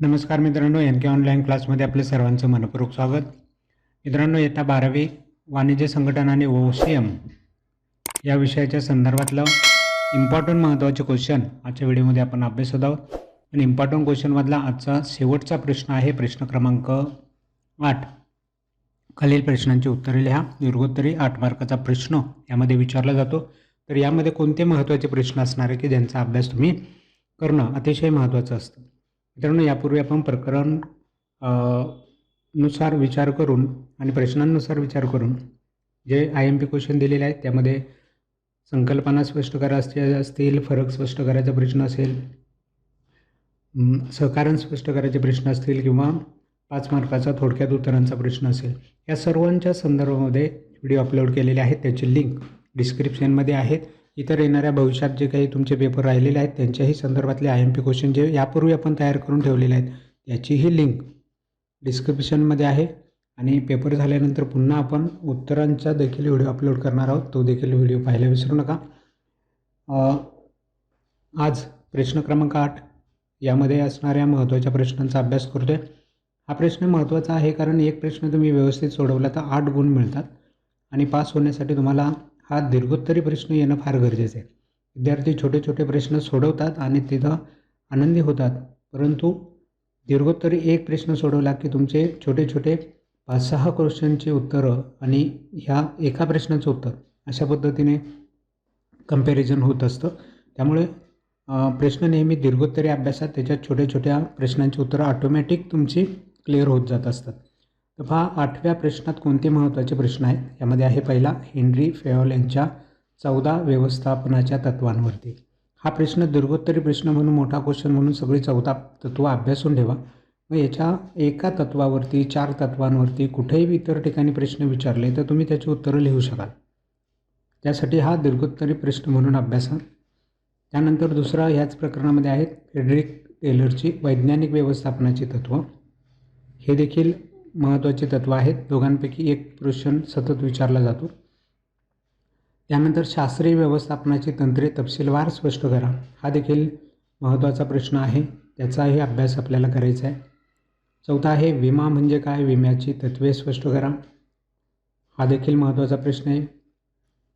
नमस्कार मित्रांनो एन के ऑनलाईन क्लासमध्ये आपलं सर्वांचं मनपूर्वक स्वागत. मित्रांनो येत्या बारावी वाणिज्य संघटन आणि ओ सी एम या विषयाच्या संदर्भातलं इम्पॉर्टंट महत्त्वाचे क्वेश्चन आजच्या व्हिडिओमध्ये आपण अभ्यासत आहोत. आणि इम्पॉर्टंट क्वेश्चनमधला आजचा शेवटचा प्रश्न आहे प्रश्न क्रमांक आठ. खालील प्रश्नांची उत्तरे लिहा. दीर्घोत्तरी आठ मार्काचा प्रश्न यामध्ये विचारला जातो. तर यामध्ये कोणते महत्त्वाचे प्रश्न असणार आहे की ज्यांचा अभ्यास तुम्ही करणं अतिशय महत्त्वाचं असतं. मित्रांनो यापूर्वी आपण प्रकरणनुसार विचार करून आणि प्रश्नांनुसार विचार करून जे आय एम पी क्वेश्चन दिलेले आहेत त्यामध्ये संकल्पना स्पष्ट करा असतील फरक स्पष्ट करायचा प्रश्न असेल सहकारण स्पष्ट करायचे प्रश्न असतील किंवा पाच मार्काचा थोडक्यात उत्तरांचा प्रश्न असेल या सर्वांच्या संदर्भामध्ये व्हिडिओ अपलोड केलेले आहेत. त्याची लिंक डिस्क्रिप्शनमध्ये आहेत इतर येणाऱ्या भविष्यात जे काही तुमचे पेपर राहिलेले आहेत त्यांच्याही संदर्भातले आय एम पी क्वेश्चन जे यापूर्वी आपण तयार करून ठेवलेले आहेत त्याचीही लिंक डिस्क्रिप्शनमध्ये आहे. आणि पेपर झाल्यानंतर पुन्हा आपण उत्तरांचा देखील व्हिडिओ अपलोड करणार आहोत. तो देखील व्हिडिओ पाहायला विसरू नका. आज प्रश्न क्रमांक आठ यामध्ये असणाऱ्या महत्त्वाच्या प्रश्नांचा अभ्यास करतो आहे हा प्रश्न महत्त्वाचा आहे कारण एक प्रश्न तुम्ही व्यवस्थित सोडवला तर आठ गुण मिळतात. आणि पास होण्यासाठी तुम्हाला हा दीर्घोत्तरी प्रश्न येणं फार गरजेचं आहे. विद्यार्थी छोटे छोटे प्रश्न सोडवतात आणि तिथं आनंदी होतात. परंतु दीर्घोत्तरी एक प्रश्न सोडवला की तुमचे छोटे छोटे पाच सहा क्वेश्चनची उत्तरं आणि ह्या एका प्रश्नाचं उत्तर अशा पद्धतीने कंपॅरिझन होत असतं. त्यामुळे प्रश्न नेहमी दीर्घोत्तरी अभ्यासात त्याच्यात छोट्या छोट्या प्रश्नांची उत्तरं ऑटोमॅटिक तुमची क्लिअर होत जात असतात. तर पहा आठव्या प्रश्नात कोणते महत्त्वाचे प्रश्न आहेत? यामध्ये आहे पहिला हेनरी फेऑल यांच्या चौदा व्यवस्थापनाच्या तत्वांवरती. हा प्रश्न दीर्घोत्तरी प्रश्न म्हणून मोठा क्वेश्चन म्हणून सगळी चौदा तत्व अभ्यासून ठेवा. मग याच्या एका तत्वावरती चार तत्वांवरती कुठेही इतर ठिकाणी प्रश्न विचारले तर तुम्ही त्याची उत्तरं लिहू शकाल. त्यासाठी हा दीर्घोत्तरी प्रश्न म्हणून अभ्यासा त्यानंतर दुसरा ह्याच प्रकरणामध्ये आहेत फेडरिक टेलरची वैज्ञानिक व्यवस्थापनाची तत्त्व हे देखील महत्त्वाचे तत्त्व आहेत. दोघांपैकी एक प्रश्न सतत विचारला जातो. त्यानंतर शास्त्रीय व्यवस्थापनाची तंत्रे तपशीलवार स्पष्ट करा. हा देखील महत्त्वाचा प्रश्न आहे. त्याचाही अभ्यास आपल्याला करायचा आहे. चौथा आहे विमा म्हणजे काय? विम्याची तत्त्वे स्पष्ट करा. हा देखील महत्त्वाचा प्रश्न आहे.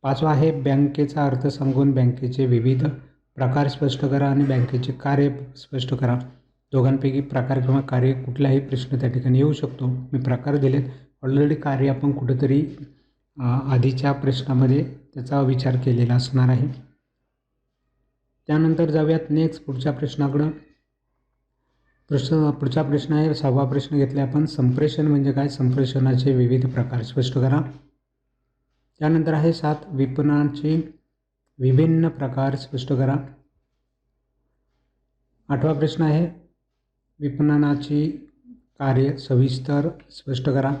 पाचवा आहे बँकेचा अर्थ सांगून बँकेचे विविध प्रकार स्पष्ट करा आणि बँकेचे कार्य स्पष्ट करा. दोघांपैकी प्रकार किंवा कार्य कुठलाही प्रश्न त्या ठिकाणी येऊ शकतो. मी प्रकार दिलेत. ऑलरेडी कार्य आपण कुठंतरी आधीच्या प्रश्नामध्ये त्याचा विचार केलेला असणार आहे. त्यानंतर जाऊयात नेक्स्ट पुढच्या प्रश्नाकडं. प्रश्न पुढचा प्रश्न आहे. सहावा प्रश्न घेतला आपण. संप्रेषण म्हणजे काय? संप्रेषणाचे विविध प्रकार स्पष्ट करा. त्यानंतर आहे सात. विपणनाचे विभिन्न प्रकार स्पष्ट करा. आठवा प्रश्न आहे. विपणनाची कार्य सविस्तर स्पष्ट करा.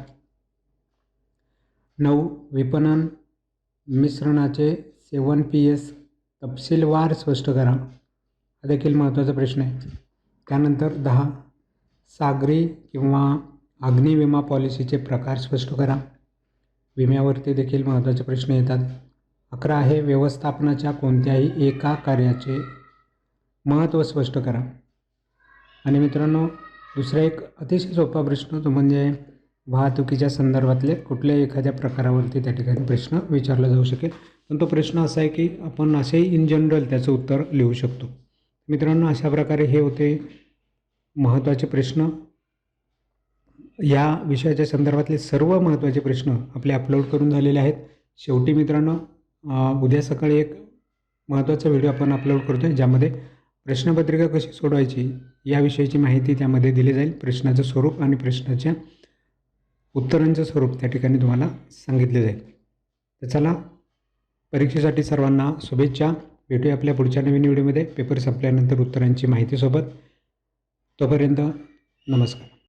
नऊ विपणन मिश्रणाचे सेवन पी एस तपशीलवार स्पष्ट करा. हा देखील महत्त्वाचा प्रश्न आहे. त्यानंतर दहा सागरी किंवा अग्निविमा पॉलिसीचे प्रकार स्पष्ट करा. विम्यावरती देखील महत्त्वाचे प्रश्न येतात. अकरा आहे व्यवस्थापनाच्या कोणत्याही एका कार्याचे महत्त्व स्पष्ट करा. आणि मित्रांनो दुसरा एक अतिशय सोपा प्रश्न तो म्हणजे वाहतुकीच्या संदर्भातले कुठल्याही एखाद्या प्रकारावरती त्या ठिकाणी प्रश्न विचारला जाऊ शकेल. पण तो प्रश्न असा आहे की आपण असेही इन जनरल त्याचं उत्तर लिहू शकतो. मित्रांनो अशा प्रकारे हे होते महत्त्वाचे प्रश्न. या विषयाच्या संदर्भातले सर्व महत्त्वाचे प्रश्न आपले अपलोड करून झालेले आहेत. शेवटी मित्रांनो उद्या सकाळी एक महत्त्वाचा व्हिडिओ आपण अपलोड करतो आहे ज्यामध्ये प्रश्नपत्रिका कशी सोडवायची याविषयीची माहिती त्यामध्ये दिली जाईल. प्रश्नाचं स्वरूप आणि प्रश्नाच्या उत्तरांचं स्वरूप त्या ठिकाणी तुम्हाला सांगितले जाईल. तर चला परीक्षेसाठी सर्वांना शुभेच्छा. भेटूया आपल्या पुढच्या नवीन व्हिडिओमध्ये. पेपर संपल्यानंतर उत्तरांची माहितीसोबत तोपर्यंत नमस्कार.